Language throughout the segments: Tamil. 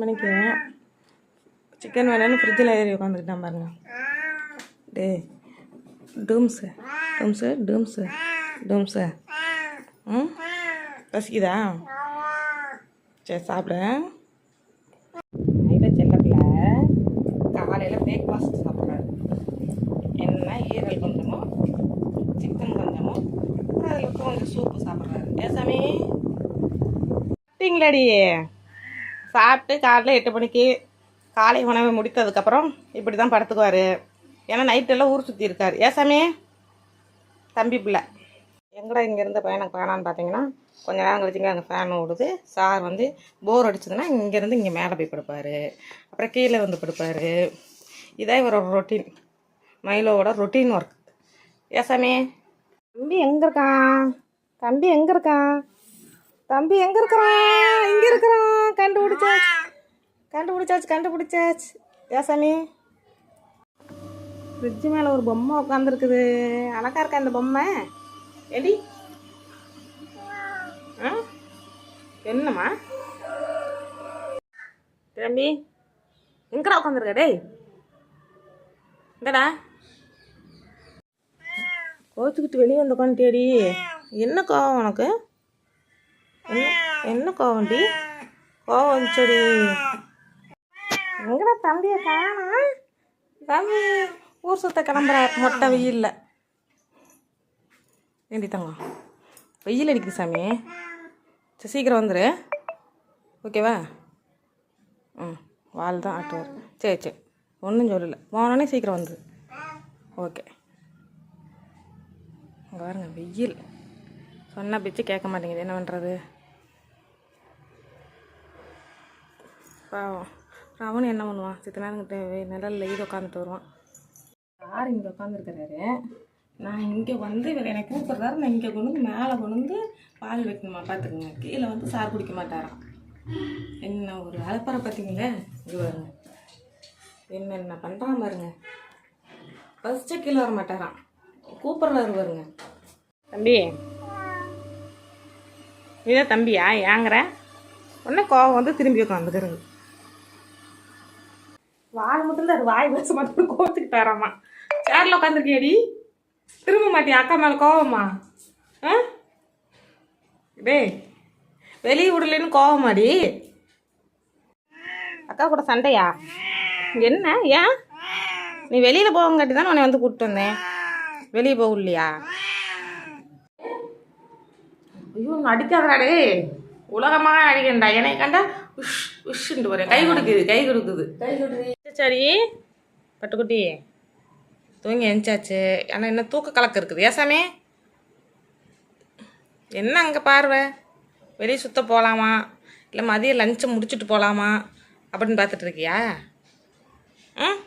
மணிக்கு சிக்கன் வேணும்னு ஃப்ரிட்ஜில் ஏறி உட்காந்துக்கிட்டான் பாருங்க. டே டூம்ஸு டூம்ஸு டூம்ஸு டூம்ஸு ம்? பசிக்குதா? சரி சாப்பிடு. நைட்டில் செல்லப்பில். காலையில் பிரேக்ஃபாஸ்ட் சாப்பிட்றாரு என்ன ஈரல் கொஞ்சமும் சிக்கன் கொஞ்சமும் அதில் கொஞ்சம் சூப்பு சாப்பிட்றாரு ஏ சாமி? சாப்பிட்டீங்களாடி? சாப்பிட்டு காலைல எட்டு மணிக்கு காலை உணவை முடித்ததுக்கப்புறம் இப்படி தான் படுத்துக்குவார். ஏன்னா நைட்டெல்லாம் ஊர் சுற்றி இருக்கார். ஏசாமே தம்பி பிள்ளை. எங்கடா இங்கே இருந்த பையனுக்கு வேணான்னு பார்த்தீங்கன்னா கொஞ்ச நேரம் கழிச்சுங்க அங்கே ஃபேன் ஓடுது. சார் வந்து போர் அடிச்சதுன்னா இங்கேருந்து இங்கே மேலே போய் படுப்பார். அப்புறம் கீழே வந்து படுப்பார். இதான் இவரோட ரொட்டீன் மயிலோட ரொட்டீன் ஒர்க் ஏ தம்பி எங்கே இருக்கான்? தம்பி எங்கே இருக்கான்? தம்பி எங்கே இருக்கிறான்? இங்கே இருக்கிறான். கண்டுபிடிச்சாச்சு. கண்டுபிடிச்சாச்சு கண்டுபிடிச்சாச்சு. ஏ சாமி? ஃப்ரிட்ஜு மேலே ஒரு பொம்மை உட்காந்துருக்குது அழகா இருக்கா இந்த பொம்மை? ஏடி ஆ? என்னம்மா? தம்பி எங்கடா உட்காந்துருக்க டேய். இங்கடா கோச்சுக்கிட்டு வெளியே வந்து உட்காந்துட்டேடி என்ன கோவம் உனக்கு? என்ன? என்ன கோவம் வந்துச்சடி. எங்கடா தம்பியை காணா தம்பி ஊர் சுத்த கிளம்புற மொட்டை வெயிலில். ஏண்டி தங்கம்? வெயில் அடிக்குது சாமி. சரி சீக்கிரம் வந்துரு. ஓகேவா? ம் வால் தான் ஆட்டுவார். சரி சரி. ஒன்றும் சொல்லலை. போனோடனே சீக்கிரம் வந்துரு. ஓகே. இங்கே பாருங்க வெயில். சொன்ன பிச்சு கேட்க மாட்டேங்குது. என்ன பண்ணுறது பாவம். அப்புறம் அவனும் என்ன பண்ணுவான்? சித்த நேரங்கிட்ட கிட்ட நிழல்ல இது உட்காந்துட்டு வருவான். யார் இங்கே உட்காந்துருக்கிறாரு நான் இங்கே வந்து இவர் என்னை கூப்பிட்றாரு. நான் இங்கே கொண்டு வந்து மேலே கொண்டு வந்து பால் வைக்கணுமா? பார்த்துக்குங்க கீழே வந்து சார் குடிக்க மாட்டாராம். என்ன ஒரு அலப்பறை பார்த்தீங்களே இது என்ன என்ன பண்ணுறான் பாருங்க. ஃபஸ்ட்டு கீழே வர மாட்டாராம். கூப்பிட்றாரு பாருங்க. தம்பி. இதான் தம்பியா ஏங்குற. உடனே கோவம் வந்து திரும்பி உட்காந்துக்கிறது வாய் மட்டும் தான் வாய் பேச மட்டும் கோச்சுக்கிட்டாராமா சேர்ல உட்காந்துருக்கேடி திரும்ப மாட்டியா அக்கா மேலே கோவமா? ஆ? டேய் வெளியே விடலன்னு கோவமாடி? அக்கா கூட சண்டையா? என்ன ஏன்? நீ வெளியில் போவங்காட்டி தானே உன்னை வந்து கூப்பிட்டு வந்தேன். வெளியே போகலையா? ஐயோ அடிக்காதடா உலகமாக அடிக்கண்டா. என்னை கண்டா உஷ் உஷ்ன்ட்டு வரேன் கை கொடுக்குது கை கொடுக்குது. கை கொடுக்குது. சரி. பட்டுக்குட்டி. தூங்கி எழுந்தாச்சு ஆனால் என்ன தூக்க கலக்க இருக்குது. ஏசாமே என்ன அங்கே பார்வை? வெளியே சுத்த போகலாமா இல்லை மதியம் லஞ்சை முடிச்சுட்டு போகலாமா அப்படின்னு பார்த்துட்டு இருக்கியா? ம்?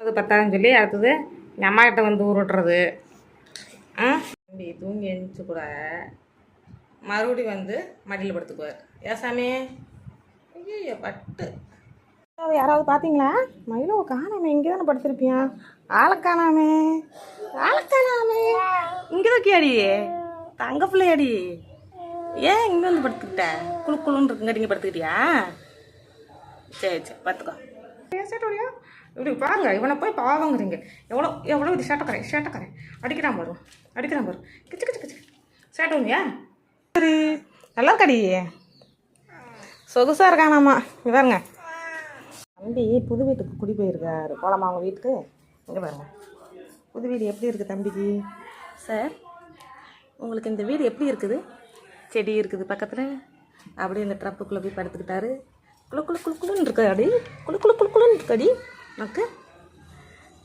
அது பத்தாதுன்னு சொல்லி அடுத்தது எங்கள் அம்மா கிட்ட வந்து உருட்டுறது ஆ தம்பி தூங்கி எழுந்துச்சு கூட மறுபடி வந்து மடியில் படுத்துக்குவார். ஏசாமி ஐயோ பட்டு. யாராவது பார்த்தீங்களா? மயிலோ காணாமே இங்கே தானே படுத்திருப்பியான் ஆளை காணாமே. ஆளை காணாமே. இங்கே தான் கேடி தங்க பிள்ளையாடி. ஏன் இங்கே வந்து படுத்துக்கிட்ட? குழு குழுன்னு இருக்குங்க இங்கே படுத்துக்கிட்டியா? சரி சரி பார்த்துக்கோ. சேட்டோடியா இப்படி பாருங்க இவனை போய் பாவங்கிறீங்க. எவ்வளோ எவ்வளோ இது சேட்டக்காரன் சேட்டக்காரன் அடிக்கிறான் பாரு அடிக்கிறான் பாரு. கிச்சு கிச்சு கிச்சு. சேட்டோனியா சரி நல்லா இருக்கடி. சொகுசாக இருக்கானாமா. இவருங்க தம்பி புது வீட்டுக்கு குடி போயிருக்காரு. போலாமா அவங்க வீட்டுக்கு? இங்கே பாருங்க. புது வீடு எப்படி இருக்குது தம்பிக்கு? சார் உங்களுக்கு இந்த வீடு எப்படி இருக்குது? செடி இருக்குது பக்கத்தில். அப்படியே இந்த ட்ரப்புக்குள்ளே போய் படுத்துக்கிட்டாரு. குளு குளு குளு குளுன்னு இருக்கு அடி. குளு குளு குளு குளுன்னு இருக்கு அடி. நமக்கு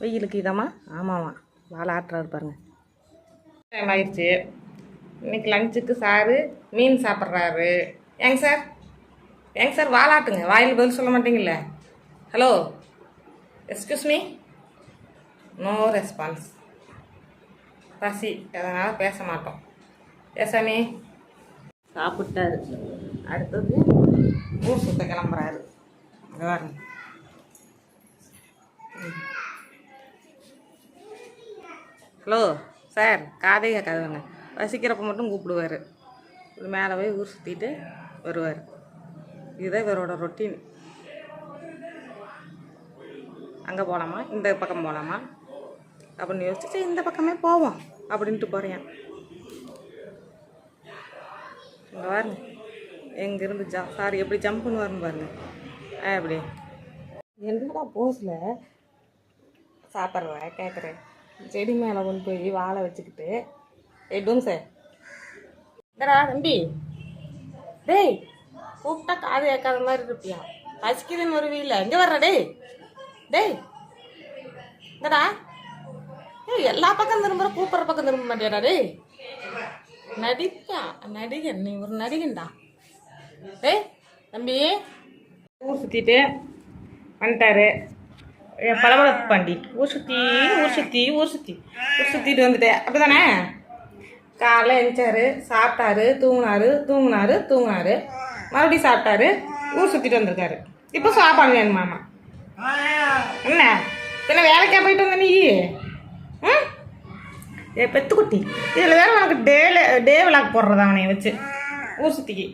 வெயிலுக்கு இதாம்மா ஆமாம்மா வாழை ஆட்டுறாரு பாருங்க. டைம் ஆயிடுச்சு. இன்னைக்கு லஞ்சுக்கு சாரு மீன் சாப்பிட்றாரு. ஏங்க சார்? ஏங்க சார் வாலாட்டுங்க வாயில் பதில் சொல்ல மாட்டீங்கல்ல? Hello excuse me no response பசி. அதனால் பேச மாட்டோம். ஏசாமி சாப்பிட்டாரு. அடுத்தது ஊர் சுத்த கிளம்புறாரு. பாருங்க. ஹலோ சார் காதே கேட்காதுங்க. வசிக்கிறப்ப மட்டும் கூப்பிடுவார். மேலே போய் ஊர் சுற்றிட்டு வருவார். இதுதான் இவரோட ரொட்டீன் அங்கே போகலாமா இந்த பக்கம் போகலாமா அப்படின்னு யோசிச்சு இந்த பக்கமே போவோம் அப்படின்ட்டு போகிறேன் இங்கே பாருங்க. எங்கேருந்து ஜா சாரி எப்படி ஜம்ப் பண்ணுவாருன்னு பாருங்க. ஆ எப்படி என்னடா போஸில் சாப்பிட்றவ கேட்குறேன் செடி மேலே கொண்டு போய் வாழை வச்சுக்கிட்டு. எட்டும் சார் இதடா தம்பி? டேய் கூப்பிட்டா காது கேட்காத மாதிரி இருப்பியா? பசிக்குதுன்னு ஒரு வீல எங்கே வர்ற டேய். டேய் இந்தடா ஏய் எல்லா பக்கம் திரும்புற கூப்பிட்ற பக்கம் திரும்ப மாட்டியாடா டேய். நடிக்கா நடிகன் நீ ஒரு நடிகன்டா. டேய் தம்பி. ஊர் சுற்றிட்டு வந்துட்டாரு. என் பாண்டி. ஊர் சுற்றி ஊர் சுற்றி ஊர் சுற்றி ஊர் சுற்றிட்டு வந்துட்டேன் அப்படி தானே காலைல எழுந்தாரு சாப்பிட்டாரு தூங்கினாரு தூங்கினாரு தூங்கினாரு. மறுபடியும் சாப்பிட்டாரு ஊர் சுற்றிட்டு வந்திருக்காரு. இப்போ சாப்பாடு வேணும் மாமா என்ன? என்ன வேலைக்கா போயிட்டு வந்த நீ? ம்? ஏ பெத்துக்குட்டி. இதில் வேற உனக்கு டேல டே விளாக் போடுறதா அவனை வச்சு. ஊர் சுற்றிக்கு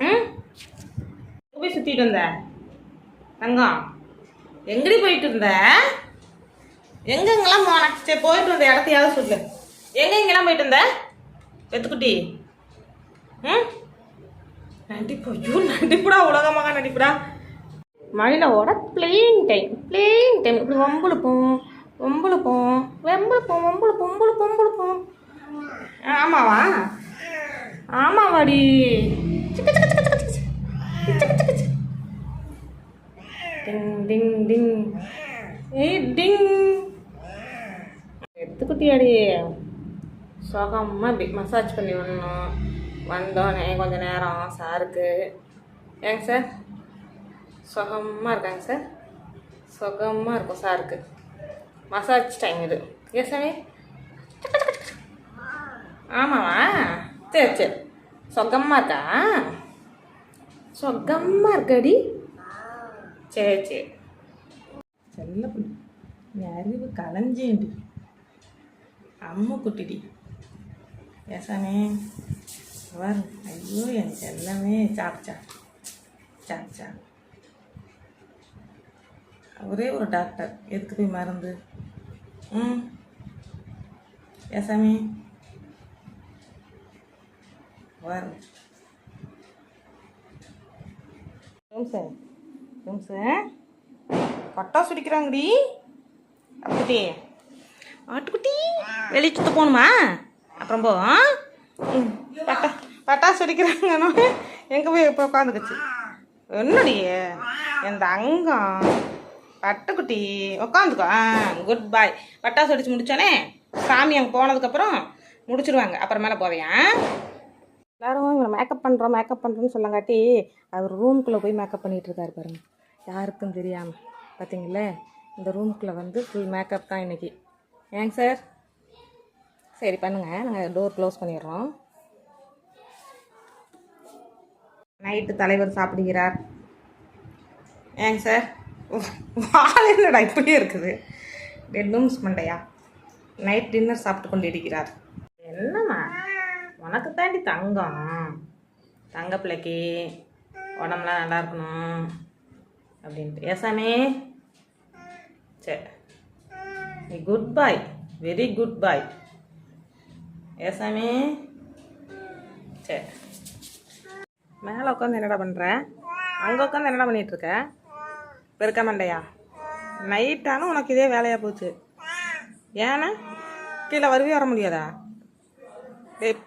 ம்? போய் சுற்றிட்டு வந்த? தங்கம். எங்கடி போயிட்டு இருந்த எங்கெங்கெல்லாம் போன? சரி போயிட்டு வந்த இடத்தையாவது சொல்லு. எங்கெங்கெல்லாம் போயிட்டு இருந்த பெத்துக்குட்டி. ம்? நடிப்பு. ஐயோ நடிப்புடா உலகமாக நடிப்புடா. மயிலோட பிளேயிங் டைம் பிளேயிங் டைம் இப்படி வம்புழுப்போம் வம்புழுப்போம் வெம்புழுப்போம் வம்புழுப்போம் வம்புழுப்போம் வம்புழுப்போம். ஆமாவா? ஆமாவாடி. டிங் டிங் டிங். ஏய் டிங். எடுத்துக்கிட்டியாடி. சுகமாக இப்படி மசாஜ் பண்ணி விடணும் வந்தோடனே கொஞ்சம் நேரம் சாருக்கு ஏங்க சார் சுகமாக இருக்காங்க சார். சுகமாக இருக்கும் சாருக்கு மசாஜ் டைம் இது. ஏன் சாமி? ஆமாவா? சரி சரி. சொகமாக இருக்கா? சொகமாக இருக்காடி. சரி சரி. செல்ல புள்ளி நீ அறிவு கலைஞ்சேண்டி அம்மா குட்டிடி. ஏசாமே வரும் ஐயோ என் செல்லமே. சாப்பிச்சா சாப்பிச்சா ஒரே ஒரு டாக்டர் எதுக்கு போய் மருந்து? ம். ஏசாமி வரும் சார்? சார்? பட்டாசு ஆட்டுக்குட்டி. வெளியே சுத்த போகணுமா? அப்புறம் போ பட்டா பட்டாசு வெடிக்கிறாங்க எங்கே போய் இப்போ உட்காந்துக்குச்சு? என்னடி? என் அங்கம் பட்டுக்குட்டி உக்காந்துக்கோ. ஆ குட் பாய் பட்டாசு வெடிச்சு முடிச்சோன்னே சாமி அங்கே போனதுக்கப்புறம் முடிச்சிருவாங்க. அப்புறமேல போவியா? எல்லாரும் இவரை மேக்கப் பண்ணுறோம் மேக்கப் பண்ணுறோன்னு சொல்லங்காட்டி அவர் ரூம்குள்ளே போய் மேக்கப் பண்ணிகிட்டு இருக்காரு பாருங்க. யாருக்கும் தெரியாமல் பார்த்தீங்களே இந்த ரூம்குள்ளே வந்து ஃபுல் மேக்கப் தான் இன்றைக்கி ஏங்க சார் சரி பண்ணுங்கள் நாங்கள் டோர் க்ளோஸ் பண்ணிடுறோம். நைட்டு தலைவர் சாப்பிடுகிறார். ஏங்க சார் வாழை என்னடா இப்படியே இருக்குது? பெட்ரூம்ஸ் மண்டையா நைட் டின்னர் சாப்பிட்டு கொண்டு இருக்கிறார். என்னம்மா? உனக்கு தாண்டி தங்கம். தங்க பிள்ளைக்கு உடம்புலாம் நல்லா இருக்கணும் அப்படின்ட்டு. ஏசாமே சரி நீ good boy very good boy ஏசாமி சரி மேலே உட்காந்து என்னடா பண்ணுற அங்கே உட்காந்து என்னடா பண்ணிட்டு பெருக்க மண்டையா? நைட்டானு உனக்கு இதே வேலையாக போச்சு. ஏன்னா கீழே வருவே வர முடியாதா? டேய்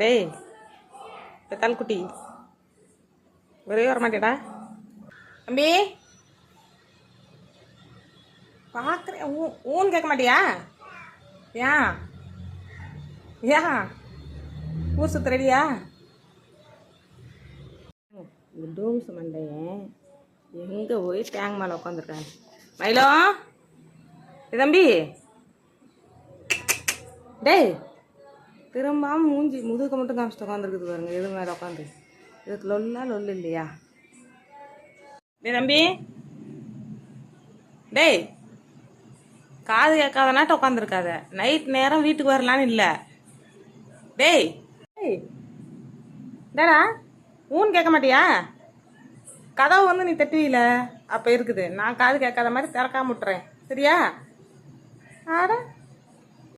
டேய் பெத்தால் குட்டி வரவே வர மாட்டேடா. தம்பி பார்க்குறேன் ஊ ஊன்னு கேட்க மாட்டியா? ஏன் ஏன் ஊர் சுத்துறடியா டோம்ஸ் மண்டையன் எங்கே போய் டேங் மேலே உட்காந்துருக்காங்க மயிலோ? தம்பி? டேய் திரும்பாம மூஞ்சி முதுக மட்டும் காமிச்சிட்டு உட்காந்துருக்குது பாருங்க எது மேலே உட்காந்து இதுக்கு லொல்லா லொல்லு இல்லையா? டேய் தம்பி. டேய் காது கேட்காத நாட்ட உட்காந்துருக்காத நைட் நேரம் வீட்டுக்கு வரலான்னு இல்லை. டேய். டேய். டேடா ஊன் கேட்க மாட்டியா? கதவு வந்து நீ தட்டுவியில அப்போ இருக்குது. நான் காது கேட்காத மாதிரி திறக்காம விட்டுறேன். சரியா? ஆட.